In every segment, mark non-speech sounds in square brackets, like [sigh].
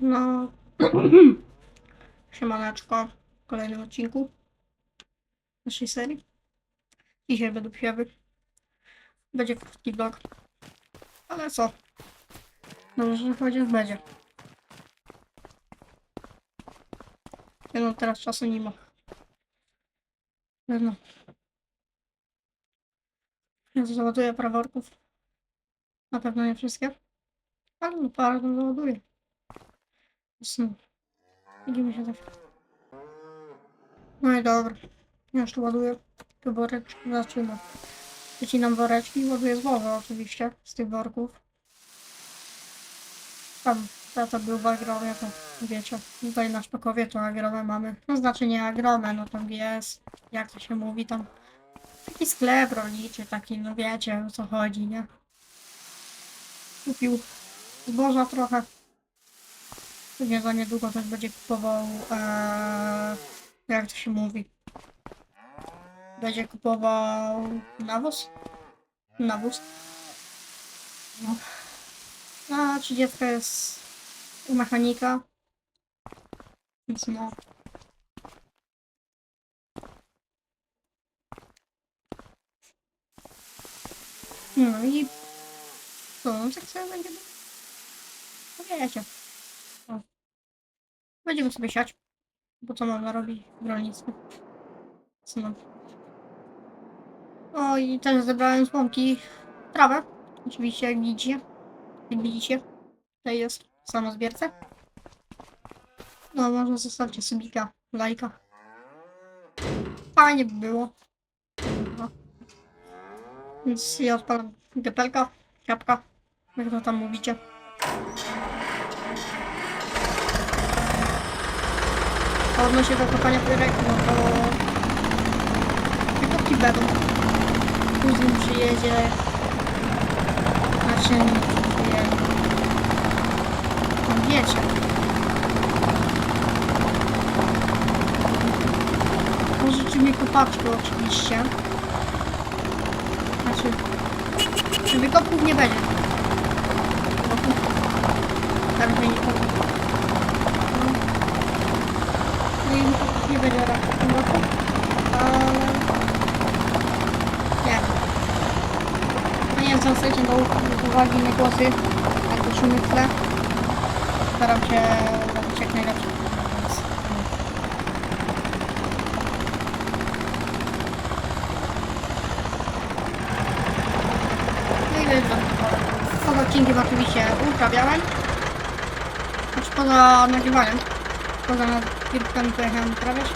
No. [clears throat] Siemaneczko. W kolejnym odcinku naszej serii. Dzisiaj będę piewy. Będzie krótki vlog. Ale co? Dobrze, że chociaż będzie. Ja no teraz czasu nie ma. No. Ja załaduję parę worków. Na pewno nie wszystkie. Ale no parę załaduję. Widzimy się tak. No i dobra. Ja już tu ładuję te woreczki. Zaczynam. Wycinam woreczki i ładuję zboże oczywiście z tych worków. Tam tata był w agromie, to wiecie. Tutaj na Szpakowie to agromę mamy. No znaczy nie agromę, no tam jest, jak to się mówi tam. Taki sklep rolniczy, taki, no wiecie o co chodzi, nie? Kupił zboża trochę. Pewnie za niedługo też będzie kupował, e, jak to się mówi, będzie kupował nawóz, nawóz. No. A 30 jest u mechanika, więc no. No i co, no tak sobie będziemy, no wiecie. Będziemy sobie siać. Bo co można robić w rolnictwie? Co mam? O i też zebrałem z łąki trawę. Oczywiście jak widzicie. Jak widzicie. Tutaj jest w samozbierce. No może zostawcie subika, lajka. Fajnie by było. No. Więc ja odpalam gepelka, ciapka. Jak to tam mówicie. Odnośnie do kopania pyrek, no to wykopki będą. Kuzyn przyjedzie. Naczelnik przyjedzie. No wiecie. Pożyczy mi kopaczkę oczywiście. Znaczy, czy wykopków nie będzie. Teraz mnie nie powiem. Nie rok w tym roku, ale nie. No nie chcecie do uwagi na głosy, jak to szumy w tle. Staram się robić jak najlepsze. Więc, no. Poza odcinkiem oczywiście uprawiałem. Znaczy poza nagrywaniem. Poza kilkami pojechałem uprawiać.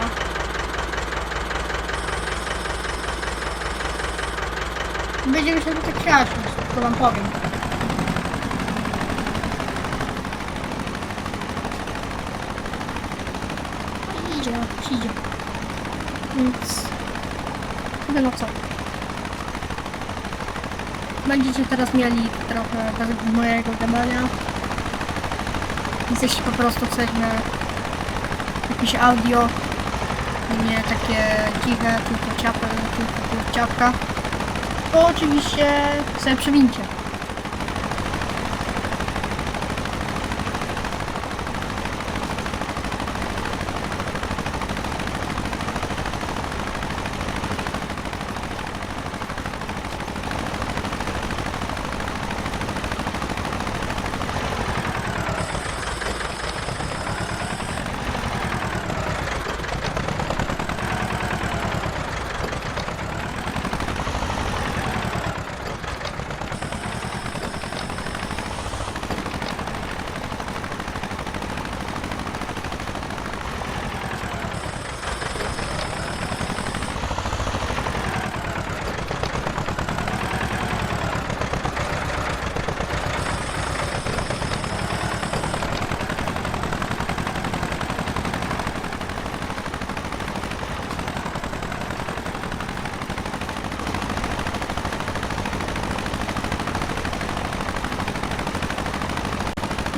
O. Będziemy się tutaj chciać, to wam powiem. Idzie, idzie. Więc... Mówię no co. Będziecie teraz mieli trochę mojego gadania. Więc jeśli po prostu chcemy jakieś audio, nie takie ciche, tylko ciapę, tylko, tylko ciapka, to oczywiście sobie przewincie.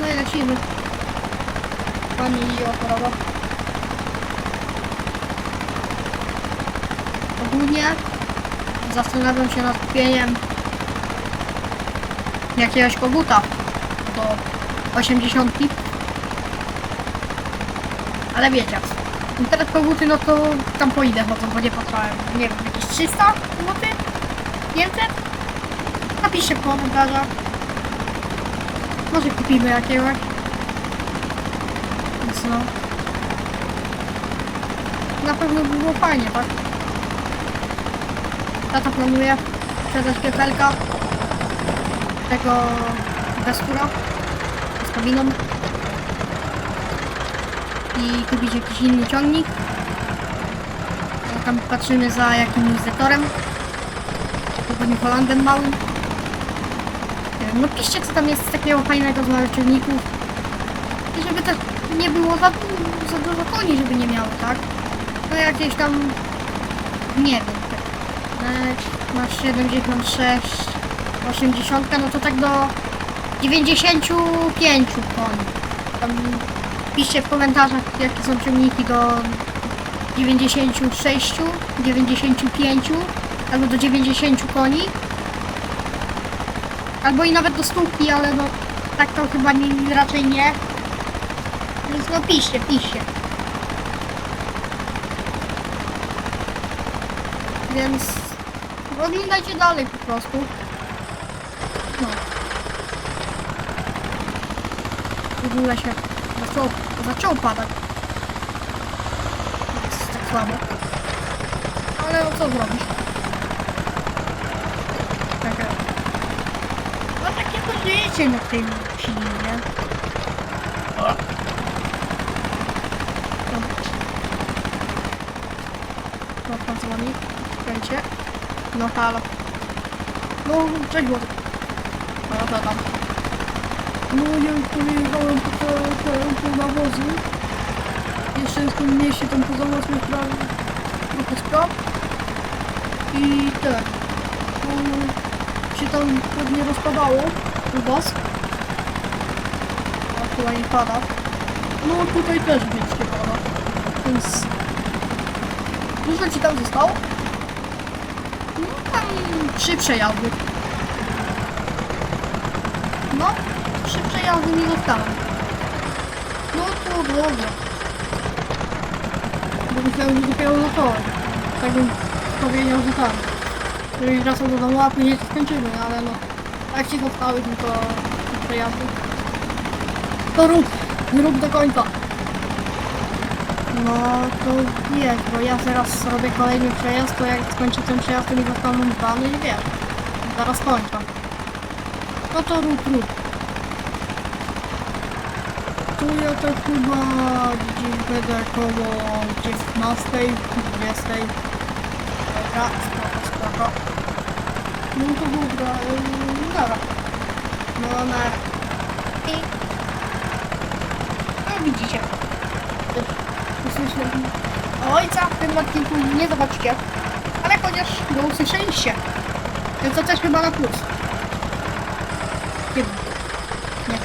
No i lecimy. Pani i oporowa. Ogólnie zastanawiam się nad kupieniem jakiegoś koguta do 80. Ale wiecie, internet koguty, no to tam po ile chodzą, bo nie patrzyłem. Nie wiem, jakieś 300 zł? 500? Napiszcie w komentarzach. Może kupimy jakiegoś. Więc no. Na pewno by było fajnie, tak? Tata planuje sprzedać piefelka tego Vestura z kabiną i kupić jakiś inny ciągnik. No, Tam patrzymy za jakimś zetorem, pewnie Holandem małym. No piszcie co tam jest takiego fajnego z małych ciągników. I żeby też nie było za, za dużo koni, żeby nie miały, tak? No jakieś tam, nie wiem, e, masz 76, 80, no to tak do 95 koni. Tam piszcie w komentarzach, jakie są ciągniki do 96, 95 albo do 90 koni. Albo i nawet do stówki, ale no tak to chyba nie, raczej nie. Więc no piszcie, piszcie. Więc oglądajcie dalej po prostu. No. W ogóle się zaczął, zaczął padać. Jest tak słabo. Ale no co zrobisz? Takie... No takie to życie na tym filmie. No pan dzwoni. Czekajcie. No halo. No, cześć Włodek. No to tam. No ja już pojechałem po, po nawozy. Jeszcze w tym mieście tam pozałatwię sprawy. Trochę spraw. I tak. No, się tam pewnie rozpadało u was. A chyba nie pada. No tutaj też więc nie pada. Więc... Dużo ci tam zostało? No tam trzy przejazdy. No, trzy przejazdy mi zostały. No to dobrze. Bo myślałem, że dopiero to. Tak bym powiedział, że tak. Jeżeli wracał do domu, a później to skończymy, ale no. Jak ci zostały tylko przejazdy. To rób, rób do końca. No to wiesz, bo ja teraz robię kolejny przejazd, to jak skończę ten przejazd, to mi zostaną dwa, no i wiesz. Zaraz kończę. No to rób, rób. Tu ja tak chyba gdzieś będę koło 19, 20. Dobra, spoko, spoko. No to dobra, yy, dobra. No na... I... No widzicie. Usłyszeli ojca w tym odcinku nie zobaczycie. Ale chociaż go usłyszeliście. Więc to też chyba na plus. Nie. Nie.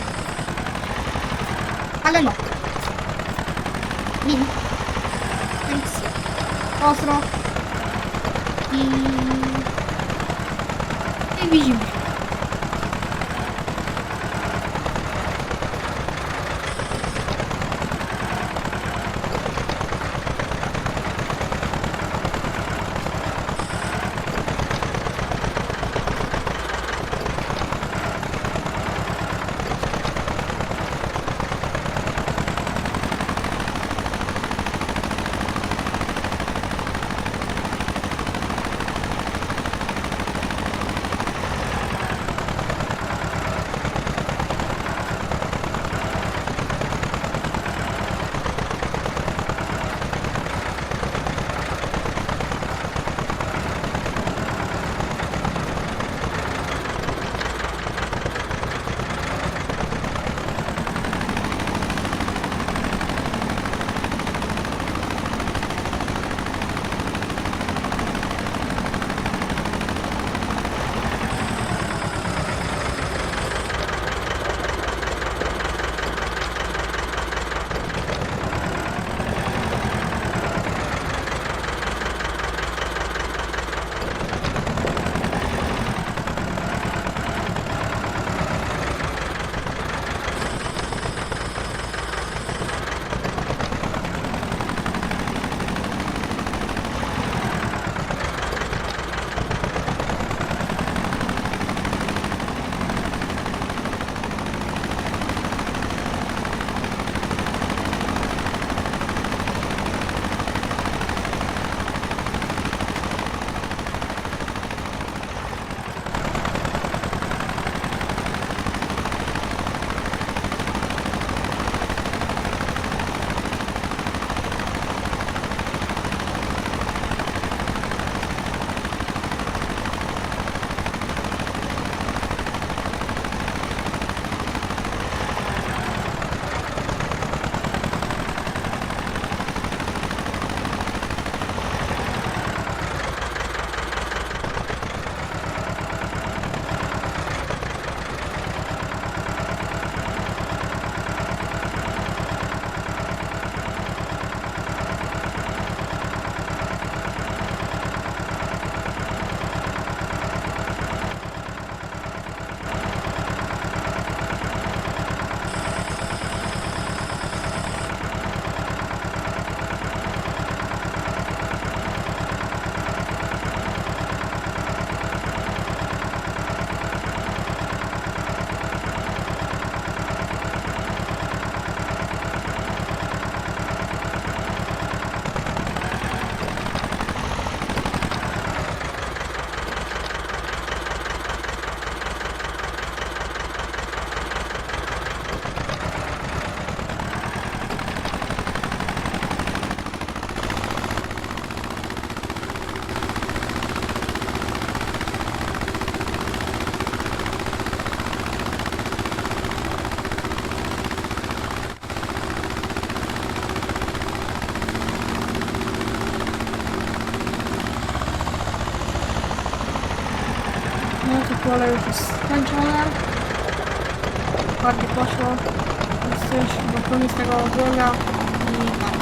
Ale no. Więc... Ostro. I... I widzimy pole już jest skończone. Bardziej poszło. Jest już chyba koniec tego vloga i tak.